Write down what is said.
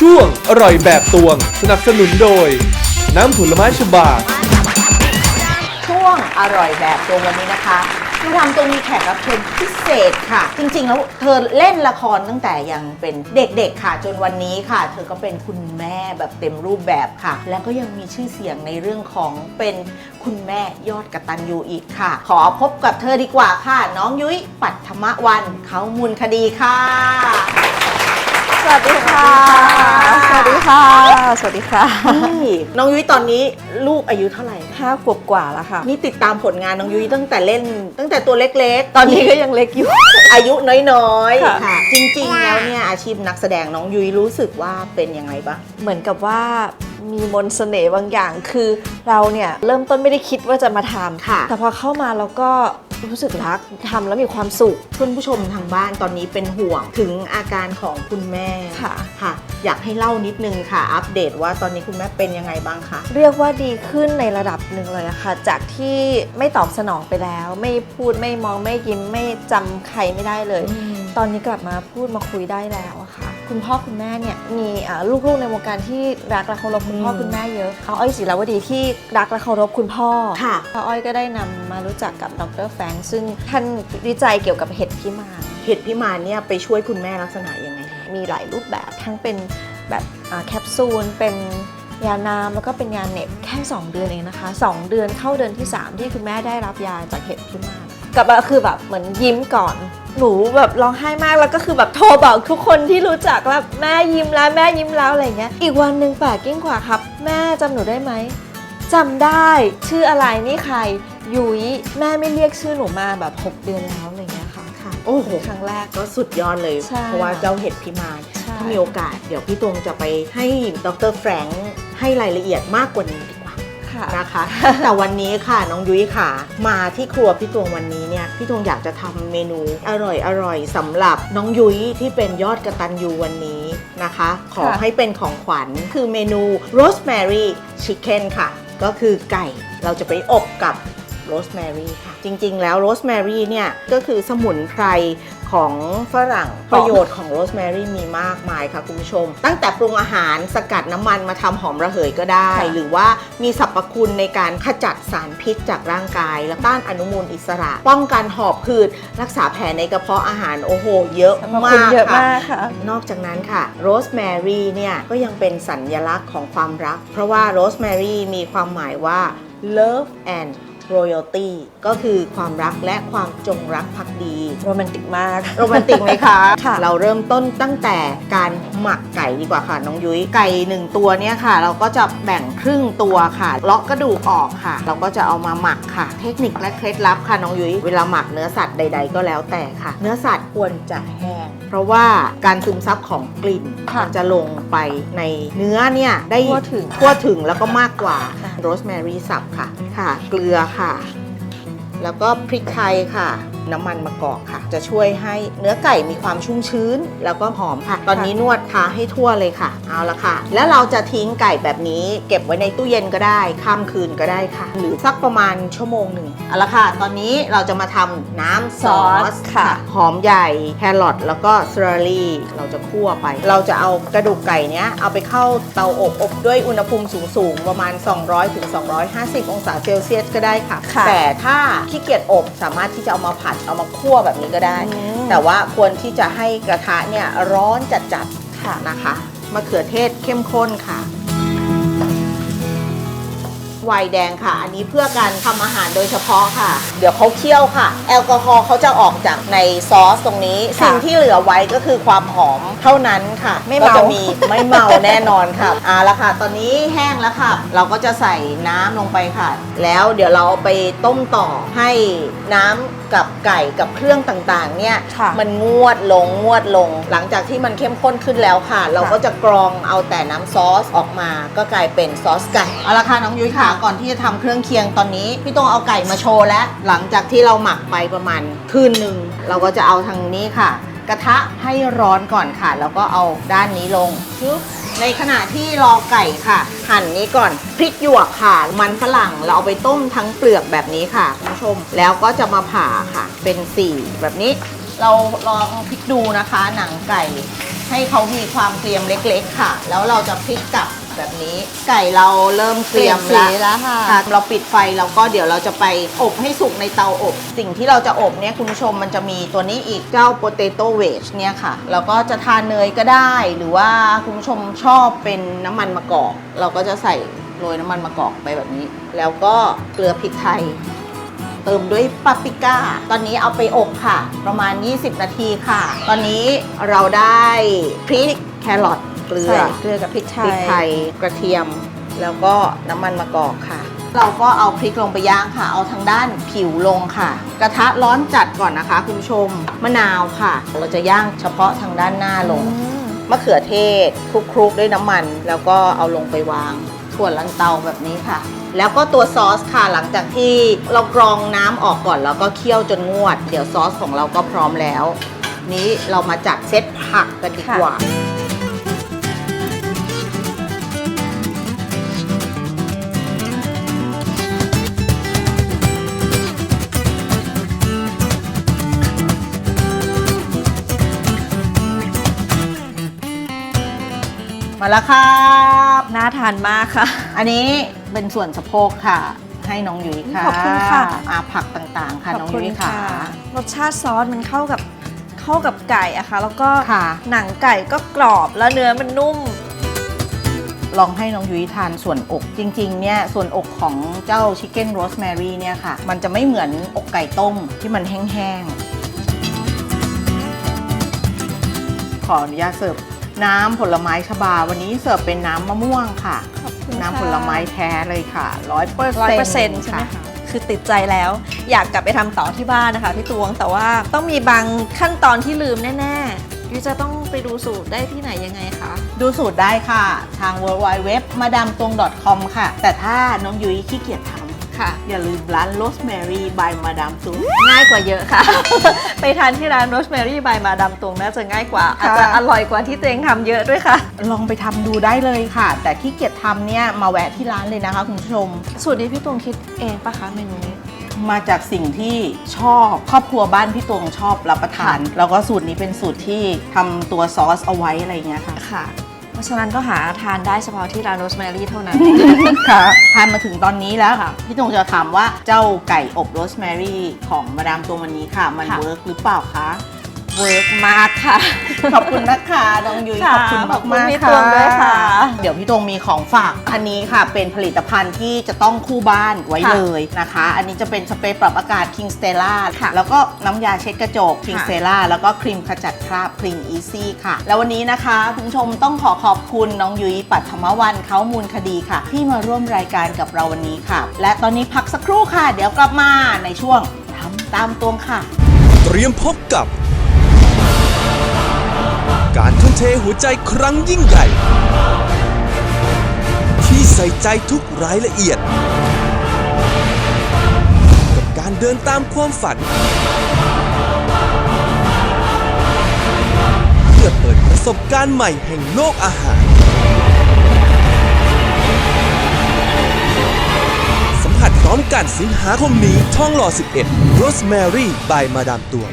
ช่วงอร่อยแบบตวง สนับสนุนโดย น้ำผลไม้ฉบาช่วงอร่อยแบบตรงวันนี้นะคะมาทำตรงมีแขกรับเชิญพิเศษค่ะ จริง ๆ แล้วเธอเล่นละครตั้งแต่ยังเป็นเด็กๆค่ะ จนวันนี้ค่ะ เธอก็เป็นคุณแม่แบบเต็มรูปแบบค่ะ แล้วก็ยังมีชื่อเสียงในเรื่องของเป็นคุณแม่ยอดกตัญญูอีกค่ะ ขอพบกับเธอดีกว่าค่ะ น้องยุ้ยปัทมวันเขามูลคดีค่ะ สวัสดีค่ะ สวัสดีค่ะ สวัสดีค่ะนี่น้องยุ้ยตอนนี้ลูกอายุเท่าไหร่ห้าขวบกว่าแล้วค่ะ นี่ติดตามผลงานน้องยุ้ยตั้งแต่เล่น ตั้งแต่ตัวเล็กๆ ตอนนี้ก็ยังเล็กอยู่ อายุน้อยค่ะ ๆค่ะ จริงๆ แล้วเนี่ยอาชีพนักแสดงน้องยุ้ยรู้สึกว่าเป็นยังไงบ้าง เหมือนกับว่ามีมนต์เสน่ห์บางอย่าง คือเราเนี่ยเริ่มต้นไม่ได้คิดว่าจะมาทำค่ะ แต่พอเข้ามาแล้วก็ รู้สึกรักทำแล้วมีความสุขคุณผู้ชมทางบ้านตอนนี้เป็นห่วงถึงอาการของคุณแม่ค่ะ ค่ะ อยากให้เล่านิดนึงค่ะ อัปเดตว่าตอนนี้คุณแม่เป็นยังไงบ้างคะเรียกว่าดีขึ้นในระดับหนึ่งเลยอะค่ะ จากที่ไม่ตอบสนองไปแล้ว ไม่พูดไม่มองไม่ยิ้มไม่จำใครไม่ได้เลย ตอนนี้กลับมาพูดมาคุยได้แล้วอะค่ะ คุณพ่อคุณแม่เนี่ยมีอ่าลูกๆในวงการที่รักและเคารพคุณพ่ออืมคุณแม่เยอะเอาอ้อยศิลาวดีที่รักและเคารพคุณพ่อค่ะพ่ออ้อยก็ได้นำมารู้จักกับดรแฟรงค์ซึ่งท่านวิจัยเกี่ยวกับเห็ดพิมานเห็ดพิมานเนี่ยไปช่วยคุณแม่ลักษณะยังไงมีหลายรูปแบบทั้งเป็นแบบอ่าแคปซูลเป็นยาน้ำแล้วก็เป็นยาเหน็บแค่ 2 เดือนเองนะคะ 2 เดือนเข้าเดือนที่ 3 ที่คุณแม่ได้รับยาจากเห็ดพิมานกลับมาคือแบบเหมือนยิ้มก่อน หนูแบบร้องไห้มากแล้วก็คือแบบโทรบอกทุกคนที่รู้จักแล้วแม่ยิ้มแล้วแม่ยิ้มแล้วอะไรอย่างเงี้ย อีกวันหนึ่งแปลกยิ่งกว่าครับ แม่จำหนูได้ไหมจำได้ชื่ออะไรนี่ใครยุ้ยแม่ไม่เรียกชื่อหนูมาแบบ 6 เดือนแล้วอะไรอย่างเงี้ยค่ะค่ะโอ้โห ครั้งแรก ก็สุดยอดเลย ใช่เพราะว่าเจ้าเห็ดพิมานใช่ ถ้ามีโอกาส เดี๋ยวพี่ตรงจะไปให้ดรแฟรงค์ให้รายละเอียดมากกว่านี้ดีกว่า ค่ะนะคะ แต่วันนี้ค่ะน้องยุ้ยค่ะ มาที่ครัวพี่ตวงวันนี้เนี่ยพี่ตวงอยากจะทำเมนูอร่อยอร่อยสำหรับน้องยุ้ยที่เป็นยอดกระตันยูวันนี้นะคะ ขอค่ะ ให้เป็นของขวัญคือเมนู rosemary chicken ค่ะ ก็คือไก่เราจะไปอบกับโรสแมรี่ค่ะ จริง ๆ แล้วโรสแมรี่เนี่ยก็คือสมุนไพรของฝรั่งประโยชน์ของโรสแมรี่มีมากมายค่ะคุณผู้ชม ตั้งแต่ปรุงอาหารสกัดน้ำมันมาทำหอมระเหยก็ได้ค่ะหรือว่ามีสรรพคุณในการขจัดสารพิษจากร่างกาย และต้านอนุมูลอิสระ ป้องกันหอบหืดรักษาแผลในกระเพาะอาหารโอ้โหเยอะสรรพมาคุณกเยอะค่ะมากค่ะ นอกจากนั้นค่ะโรสแมรี่เนี่ยก็ยังเป็นสัญลักษณ์ของความรัก เพราะว่าโรสแมรี่มีความหมายว่า love and royalty ก็คือความรักและความจงรักภักดี โรแมนติกมาก โรแมนติกไหมคะ ค่ะ เราเริ่มต้นตั้งแต่การหมักไก่ดีกว่าค่ะน้องยุ้ย ไก่หนึ่งตัวเนี่ยค่ะ เราก็จะแบ่งครึ่งตัวค่ะ เลาะกระดูกออกค่ะ เราก็จะเอามาหมักค่ะ เทคนิคและเคล็ดลับค่ะน้องยุ้ย เวลาหมักเนื้อสัตว์ใด ๆ ก็แล้วแต่ค่ะ เนื้อสัตว์ควรจะแห้ง เพราะว่าการซึมซับของกลิ่นค่ะมันจะลงไปในเนื้อเนี่ยได้ทั่วถึง ทั่วถึงแล้วก็มากกว่า ค่ะ โรสแมรี่สับค่ะ ค่ะ เกลือค่ะ แล้วก็พริกไทยค่ะ น้ำมันมะกอกค่ะ จะช่วยให้เนื้อไก่มีความชุ่มชื้น แล้วก็หอมค่ะ ตอนนี้นวดทาให้ทั่วเลยค่ะ เอาละค่ะ แล้วเราจะทิ้งไก่แบบนี้ เก็บไว้ในตู้เย็นก็ได้ ข้ามคืนก็ได้ค่ะ หรือสักประมาณชั่วโมงหนึ่งเอาละค่ะ ตอนนี้เราจะมาทำน้ำซอซอสสค่ะ หอมใหญ่แครอทแล้วก็สตรอรี่เราจะคั่วไป เราจะเอากระดูกไก่เนี้ยเอาไปเข้าเตาอบอบด้วยอุณหภูมิสูงๆประมาณ 200ถึง250 องศาเซลเซียสก็ได้ค่ะค่ะ แต่ถ้าขี้เกียจอบสามารถที่จะเอามาผัดเอามาคั่วแบบนี้ก็ได้อืมแต่ว่าควรที่จะให้กระทะเนี่ยร้อนจัดค่ะๆนะคะมะเขือเทศเข้มข้นค่ะ ไวน์แดงค่ะ อันนี้เพื่อการทำอาหารโดยเฉพาะค่ะ เดี๋ยวเขาเคี่ยวค่ะ แอลกอฮอล์เขาจะออกจากในซอสตรงนี้ ค่ะสิ่งที่เหลือไว้ก็คือความหอมเท่านั้นค่ะไม่ก็เมาจะมีไม่เมาแน่นอนค่ะเอาละค่ะ ตอนนี้แห้งแล้วค่ะ เราก็จะใส่น้ำลงไปค่ะ แล้วเดี๋ยวเราเอาไปต้มต่อให้น้ำกับไก่กับเครื่องต่างๆ เนี่ย ค่ะ มันงวดลงงวดลง หลังจากที่มันเข้มข้นขึ้นแล้วค่ะ เราก็จะกรองเอาแต่น้ำซอสออกมา ก็กลายเป็นซอสไก่เอาละค่ะน้องยุ้ยค่ะก่อนที่จะทำเครื่องเคียงตอนนี้ พี่ต้องเอาไก่มาโชว์แล้วหลังจากที่เราหมักไปประมาณคืนหนึ่งเราก็จะเอาทางนี้ค่ะ กระทะให้ร้อนก่อนค่ะ แล้วก็เอาด้านนี้ลงชึบในขณะที่รอไก่ค่ะ หั่นนี้ก่อนพริกหยวกค่ะ มันฝรั่งเราเอาไปต้มทั้งเปลือกแบบนี้ค่ะคุณผู้ชมแล้วก็จะมาผ่าค่ะ เป็นสี่แบบนี้ เราลองพลิกดูนะคะ หนังไก่ ให้เขามีความเกรียมเล็ก ๆ ค่ะ แล้วเราจะพลิกกลับ แบบนี้ ไก่เราเริ่มเกรียมเปลี่ยนสีแล้วแล้วค่ะค่ะเราปิดไฟแล้วก็เดี๋ยวเราจะไปอบให้สุกในเตาอบ สิ่งที่เราจะอบเนี่ยคุณผู้ชมมันจะมีตัวนี้อีกเจ้า potato wedge เนี่ยค่ะ เราก็จะทานเนยก็ได้ หรือว่าคุณผู้ชมชอบเป็นน้ำมันมะกอก เราก็จะใส่โรยน้ำมันมะกอกไปแบบนี้ แล้วก็เกลือพริกไทยเติมด้วยปาปริก้า ตอนนี้เอาไปอบค่ะ ประมาณ 20 นาทีค่ะ ตอนนี้เราได้พริก แครอทเกลือใส่เกลือกับพริกไทพริกยไทยกระเทียม แล้วก็น้ำมันมะกอกค่ะ เราก็เอาพริกลงไปย่างค่ะ เอาทางด้านผิวลงค่ะ กระทะร้อนจัดก่อนนะคะ คุณผู้ชมมะนาวค่ะ เราจะย่างเฉพาะทางด้านหน้าลง อืมมะเขือเทศคลุกๆด้วยน้ำมัน แล้วก็เอาลงไปวางถั่วลันเตาแบบนี้ค่ะ แล้วก็ตัวซอสค่ะหลังจากที่เรากรองน้ำออกก่อนแล้วก็เคี่ยวจนงวด เดี๋ยวซอสของเราก็พร้อมแล้ว นี้เรามาจัดเซตผักกันดีกว่า มาแล้วครับน่าทานมากค่ะ อันนี้เป็นส่วนสะโพกค่ะ ให้น้องยุ้ยค่ะขอบคุณค่ะ อาผักต่างๆ ค่ะน้องยุ้ยค่ะ รสชาติซอสมันเข้ากับเข้ากับไก่อะค่ะ แล้วก็ค่ะหนังไก่ก็กรอบแล้วเนื้อมันนุ่ม ลองให้น้องยุ้ยทานส่วนอกจริงๆเนี่ยส่วนอกของเจ้าชิคเก้นโรสแมรี่เนี่ยค่ะ มันจะไม่เหมือนอกไก่ต้มที่มันแห้งๆขออนุญาตเสิร์ฟ น้ำผลไม้ชบา วันนี้เสิร์ฟเป็นน้ำมะม่วงค่ะ ขอบคุณน้ำค่ะผลไม้แท้เลยค่ะร้อยเปอร์ร้อยเซ็นต์เปอร์เซ็นต์ใช่ไหมคะคือติดใจแล้ว อยากกลับไปทำต่อที่บ้านนะคะพี่ตวงแต่ว่าต้องมีบางขั้นตอนที่ลืมแน่ๆยุ้ยจะต้องไปดูสูตรได้ที่ไหนยังไงคะดูสูตรได้ค่ะ ทาง w w w m a d a m t u n g c o m ค่ะ แต่ถ้าน้องยุ้ยขี้เกียจท ค่ะำอย่าลืมร้าน Rosemary by Madame t u n g ง่ายกว่าเยอะค่ะ ไปทานที่ร้าน Rosemary by มาดามตวงน่าจะง่ายกว่า อาจจะอร่อยกว่าที่เตงทำเยอะด้วยค่ะ ลองไปทำดูได้เลยค่ะ แต่ขี้เกียจทำเนี่ยมาแวะที่ร้านเลยนะคะคุณผู้ชม สูตรนี้พี่ตวงคิดเองปะคะเมนูนี้มาจากสิ่งที่ชอบครอบครัวบ้านพี่ตวงชอบรับประทาน แล้วก็สูตรนี้เป็นสูตรที่ทำตัวซอสเอาไว้อะไรอย่างเงี้ยค่ะค่ะ เพราะฉะนั้นก็หาทานได้เฉพาะที่ร้าน Rosemary เท่านั้น ค่ะทานมาถึงตอนนี้แล้วค่ะ พี่ตวงจะถามว่าเจ้าไก่อบโรสแมรี่ของมาดามตัววันนี้ค่ะ มันค่ะเวิร์กหรือเปล่าคะ เวิร์กมากค่ะ ขอบคุณนะคะน้องยุ้ยค่ะขอบคุณขอบคุณมากพี่ๆค่ะตวงด้วยค่ะ เดี๋ยวพี่ตวงมีของฝากอันนี้ค่ะ เป็นผลิตภัณฑ์ที่จะต้องคู่บ้านไว้ค่ะเลยนะคะ อันนี้จะเป็นสเปรย์ปรับอากาศ King Stella ค่ะแล้วก็น้ำยาเช็ดกระจก King ค่ะ Stella แล้วก็ครีมขจัดคราบ Clean Easy ค่ะ แล้ววันนี้นะคะคุณผู้ชมต้องขอขอบคุณน้องยุ้ยปัทมวันเขามูลคดีค่ะ ที่มาร่วมรายการกับเราวันนี้ค่ะ และตอนนี้พักสักครู่ค่ะ เดี๋ยวกลับมาในช่วงทำตามตวงค่ะ เตรียมพบกับการทุ่ม เทหัวใจครั้งยิ่งใหญ่ ที่ใส่ใจทุกรายละเอียด กับการเดินตามความฝัน เพื่อเปิดประสบการณ์ใหม่แห่งโลกอาหาร สัมผัสพร้อมกันสิงหาคมนี้ท่องหล่อ 11 Rosemary by มาดามตว